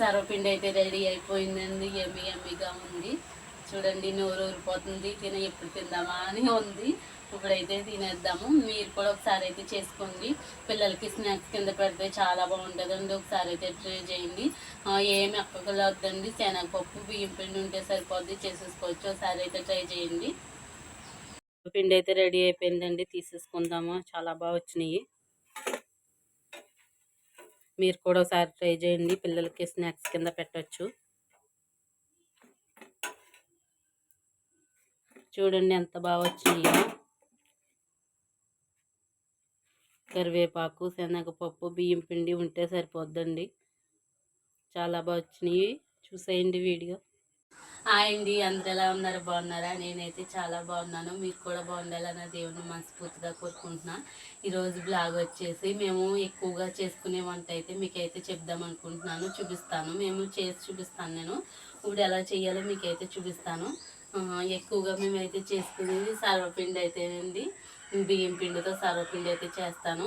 సర్వపిండి అయితే రెడీ అయిపోయిందండి. ఎమ్మి ఎమ్మిగా ఉంది. చూడండి నోరు ఊరిపోతుంది. తిన ఎప్పుడు తిందామా అని ఉంది. ఇప్పుడైతే తినేద్దాము. మీరు కూడా ఒకసారి అయితే చేసుకోండి. పిల్లలకి స్నాక్స్ కింద పెడితే చాలా బాగుంటుందండి. ఒకసారి అయితే ట్రై చేయండి. ఏమి అక్కగలు వద్దండి శనగపప్పు బియ్యం పిండి ఉంటే సరిపోద్ది. చేసేసుకోవచ్చు. ఒకసారి అయితే ట్రై చేయండి. పిండి అయితే రెడీ అయిపోయిందండి. తీసేసుకుందాము. చాలా బాగా వచ్చినాయి. మీరు కూడా ఒకసారి ట్రై చేయండి. పిల్లలకి స్నాక్స్ కింద పెట్టొచ్చు. చూడండి ఎంత బాగా వచ్చినాయో. కరివేపాకు శనగపప్పు బియ్యం పిండి ఉంటే సరిపోద్దండి. చాలా బాగా వచ్చినాయి. చూసేయండి వీడియో. హాయ్ అండి అందరు ఎలా ఉన్నారు? బాగున్నారా? నేనైతే చాలా బాగున్నాను. మీరు కూడా బాగుండాలని దేవుని మనస్ఫూర్తిగా కోరుకుంటున్నాను ఈరోజు బ్లాగ్ వచ్చేసి మేము ఎక్కువగా చేసుకునే వంట అయితే మీకైతే చెప్దాం అనుకుంటున్నాను. చూపిస్తాను. మేము చేసి చూపిస్తాను నేను. ఇప్పుడు ఎలా చేయాలో మీకైతే చూపిస్తాను. ఎక్కువగా మేమైతే చేసుకునేది సర్వపిండి అయితే బియ్యం పిండితో సర్వపిండి అయితే చేస్తాను.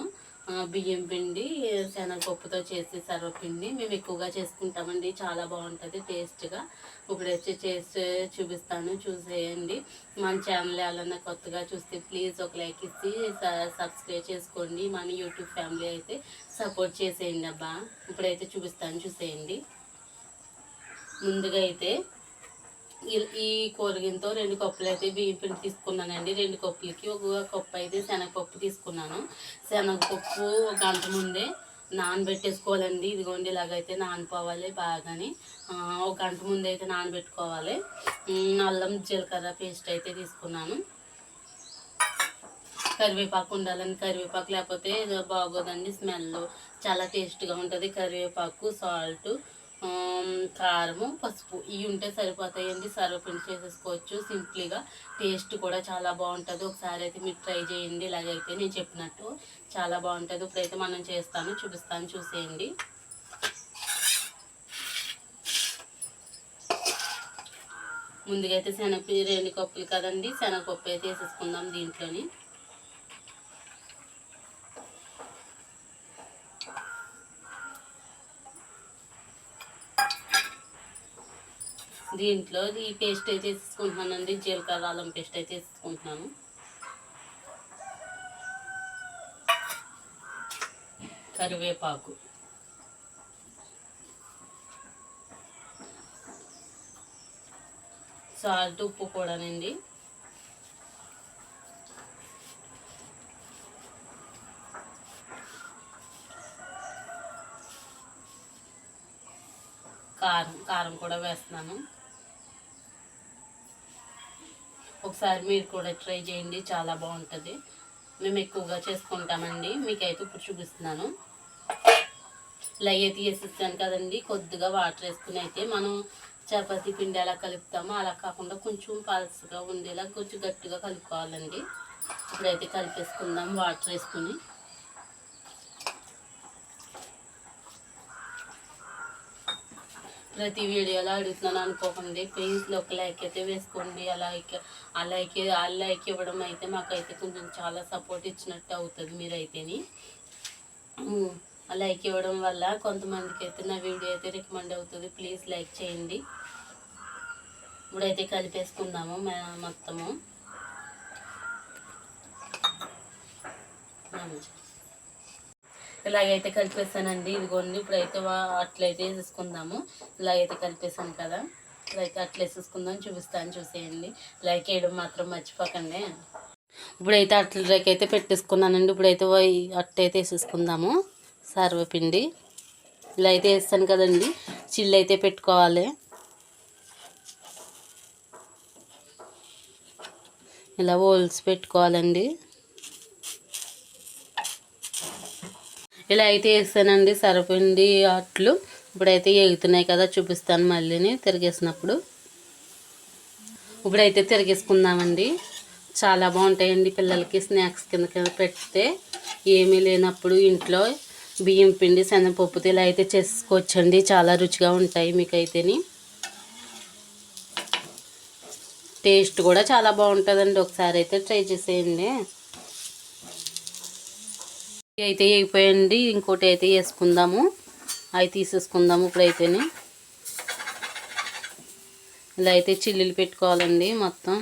బియ్యం పిండి శనగపప్పుతో చేసే సర్వపిండి మేము ఎక్కువగా చేసుకుంటామండి. చాలా బాగుంటుంది టేస్ట్గా. ఇప్పుడు వచ్చి చేసి చూపిస్తాను చూసేయండి. మన ఛానల్ ఎవరన్నా కొత్తగా చూస్తే ప్లీజ్ ఒక లైక్ ఇచ్చి స- సబ్స్క్రైబ్ చేసుకోండి. మన యూట్యూబ్ ఫ్యామిలీ అయితే సపోర్ట్ చేసేయండి అబ్బా. ఇప్పుడైతే చూపిస్తాను చూసేయండి. ముందుగా అయితే ఈ- ఈ రెండు కప్పులు అయితే బియ్యం పిండి తీసుకున్నానండి. రెండు కప్పులకి ఒక కప్పు అయితే శనగపప్పు తీసుకున్నాను. శనగపప్పు ఒక గంట ముందే నానబెట్టేసుకోవాలండి. ఇదిగోండి ఇలాగైతే నానిపోవాలి బాగాని. ఒక గంట ముందు అయితే నానబెట్టుకోవాలి. అల్లం జీలకర్ర పేస్ట్ అయితే తీసుకున్నాను. కరివేపాకు ఉండాలని కరివేపాకు లేకపోతే బాగోదండి. స్మెల్ చాలా టేస్ట్గా ఉంటుంది. కరివేపాకు సాల్ట్ కారము పసుపు ఇవి ఉంటే సరిపోతాయండి. సర్వపిండి చేసేసుకోవచ్చు. సింప్లీగా టేస్ట్ కూడా చాలా బాగుంటుంది. ఒకసారి అయితే మీరు ట్రై చేయండి. ఇలాగైతే నేను చెప్పినట్టు చాలా బాగుంటుంది. ఇప్పుడైతే మనం చేస్తాను. చూపిస్తాను. చూసేయండి. ముందుగా అయితే శనగపి రెండు కప్పులు కదండి. శనగపప్పు అయితే వేసేసుకుందాం దీంట్లోని. దీంట్లో ఈ పేస్ట్ అయితే తీసుకుంటున్నానండి జీలకర్ర అల్లం పేస్ట్ అయితే తీసుకుంటున్నాను కరివేపాకు. సాల్ట్ ఉప్పు కూడానండి. కారం కారం కూడా వేస్తున్నాను. ఒకసారి మీరు కూడా ట్రై చేయండి చాలా బాగుంటుంది. మేము ఎక్కువగా చేసుకుంటామండి. మీకైతే ఇప్పుడు చూపిస్తున్నాను. ఇలా అయితే వేసేస్తాను కదండి కొద్దిగా వాటర్ వేసుకుని అయితే మనం చపాతి పిండి ఎలా కలుపుతామో. అలా కాకుండా కొంచెం పలసగా ఉండేలా కొంచెం గట్టిగా కలుపుకోవాలండి. ఇప్పుడైతే కలిపేసుకుందాం వాటర్ వేసుకుని. ప్రతి వీడియోలో అడుగుతున్నాను అనుకోకండి. ప్లీజ్ ఒక లైక్ అయితే వేసుకోండి. అలాగే ఆ లైక్ ఆ లైక్ ఇవ్వడం అయితే మాకైతే కొంచెం చాలా సపోర్ట్ ఇచ్చినట్టు అవుతుంది మీరైతేని. ఆ లైక్ ఇవ్వడం వల్ల కొంతమందికి అయితే నా వీడియో అయితే రికమెండ్ అవుతుంది. ప్లీజ్ లైక్ చేయండి. ఇప్పుడైతే కలిపేసుకుందాము మొత్తము. ఇలాగైతే కలిపేసానండి. ఇదిగోండి ఇప్పుడైతే వా- అట్లయితే వేసుకుందాము ఇలాగైతే కలిపేసాను కదా. ఇలాగైతే అట్లా వేసేసుకుందాం. చూపిస్తాను చూసేయండి. లైక్ వేయడం మాత్రం మర్చిపోకండి. ఇప్పుడైతే అట్లకి అయితే పెట్టేసుకున్నానండి. ఇప్పుడైతే వై- అట్టయితే వేసేసుకుందాము. సర్వపిండి. ఇలా అయితే వేస్తాను కదండి. చిల్లు అయితే పెట్టుకోవాలి. ఇలా ఓల్స్ పెట్టుకోవాలండి. ఇలా అయితే వేస్తానండి సరపిండి అట్లు. ఇప్పుడైతే ఎగుతున్నాయి కదా చూపిస్తాను మళ్ళీని తిరిగేసినప్పుడు. ఇప్పుడైతే తిరిగేసుకుందామండి. చాలా బాగుంటాయండి పిల్లలకి స్నాక్స్ కింద కింద పెడితే. ఏమీ లేనప్పుడు ఇంట్లో బియ్యం పిండి శనగపప్పుతో ఇలా అయితే చేసుకోవచ్చండి. చాలా రుచిగా ఉంటాయి మీకైతేని. టేస్ట్ కూడా చాలా బాగుంటుందండి. ఒకసారి అయితే ట్రై చేసేయండి. అయితే వేగిపోయండి ఇంకోటి అయితే వేసుకుందాము. అవి తీసేసుకుందాము ఇప్పుడైతేనే. ఇలా అయితే చిల్లీలు పెట్టుకోవాలండి మొత్తం.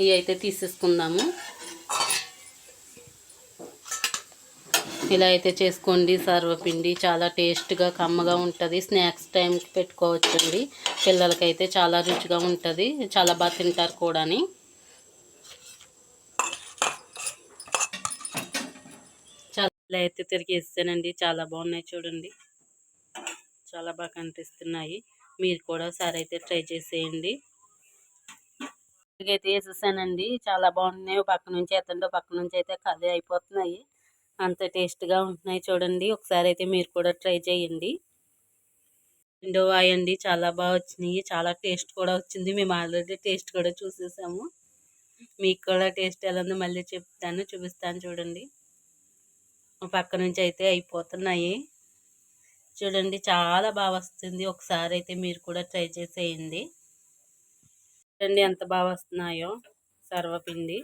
ఇవి అయితే తీసేసుకుందాము. ఇలా అయితే చేసుకోండి సర్వపిండి చాలా టేస్ట్గా కమ్మగా ఉంటుంది. స్నాక్స్ టైంకి పెట్టుకోవచ్చండి. పిల్లలకైతే చాలా రుచిగా ఉంటుంది. చాలా బాగా తింటారు కూడాని. చాలా ఇలా అయితే తిరిగేస్తానండి చాలా బాగున్నాయి చూడండి. చాలా బాగా కనిపిస్తున్నాయి. మీరు కూడా ఒకసారి అయితే ట్రై చేసేయండి. అయితే వేసేసానండి. చాలా బాగున్నాయి. పక్క నుంచి ఎత్తండి. పక్క నుంచి అయితే ఖాళీ అయిపోతున్నాయి. అంత టేస్ట్గా ఉంటున్నాయి చూడండి. ఒకసారి అయితే మీరు కూడా ట్రై చేయండి. రెండో అండి చాలా బాగా వచ్చినాయి. చాలా టేస్ట్ కూడా వచ్చింది. మేము ఆల్రెడీ టేస్ట్ కూడా చూసేసాము. మీకు కూడా టేస్ట్ ఎలా ఉందో మళ్ళీ చెప్తాను చూపిస్తాను చూడండి. పక్క నుంచి అయితే అయిపోతున్నాయి. చూడండి చాలా బాగా వస్తుంది. ఒకసారి అయితే మీరు కూడా ట్రై చేసేయండి. చూడండి ఎంత బాగా వస్తున్నాయో సర్వపిండి.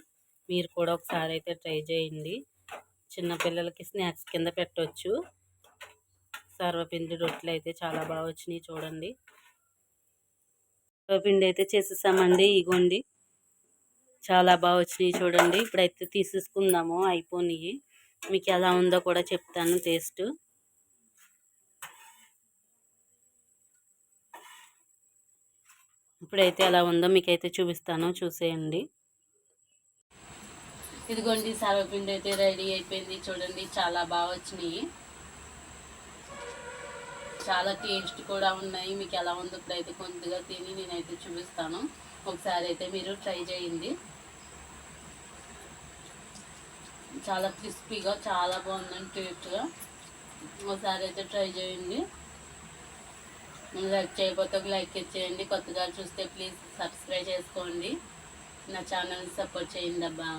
మీరు కూడా ఒకసారి అయితే ట్రై చేయండి. చిన్నపిల్లలకి స్నాక్స్ కింద పెట్టవచ్చు సర్వపిండి రొట్టెలు అయితే చాలా బాగా వచ్చినాయి చూడండి. సర్వపిండి అయితే చేసేసామండి ఇగోండి. చాలా బాగా వచ్చినాయి చూడండి. ఇప్పుడైతే తీసేసుకుందాము అయిపోయినాయి మీకు ఎలా ఉందో కూడా చెప్తాను టేస్ట్. ఇప్పుడైతే ఎలా ఉందో మీకైతే చూపిస్తాను చూసేయండి. ఇదిగోండి సర్వపిండి అయితే రెడీ అయిపోయింది. చూడండి చాలా బాగా వచ్చినాయి. చాలా టేస్ట్ కూడా ఉన్నాయి. మీకు ఎలా ఉందో ఇప్పుడైతే కొద్దిగా తిని నేనైతే చూపిస్తాను. ఒకసారి అయితే మీరు ట్రై చేయండి. చాలా క్రిస్పీగా చాలా బాగుందండి టేస్ట్గా. ఒకసారి అయితే ట్రై చేయండి. లైక్ చేయకపోతే ఒక లైక్ ఇచ్చేయండి. కొత్తగా చూస్తే ప్లీజ్ సబ్స్క్రైబ్ చేసుకోండి. నా ఛానల్ని సపోర్ట్ చేయండి అబ్బా.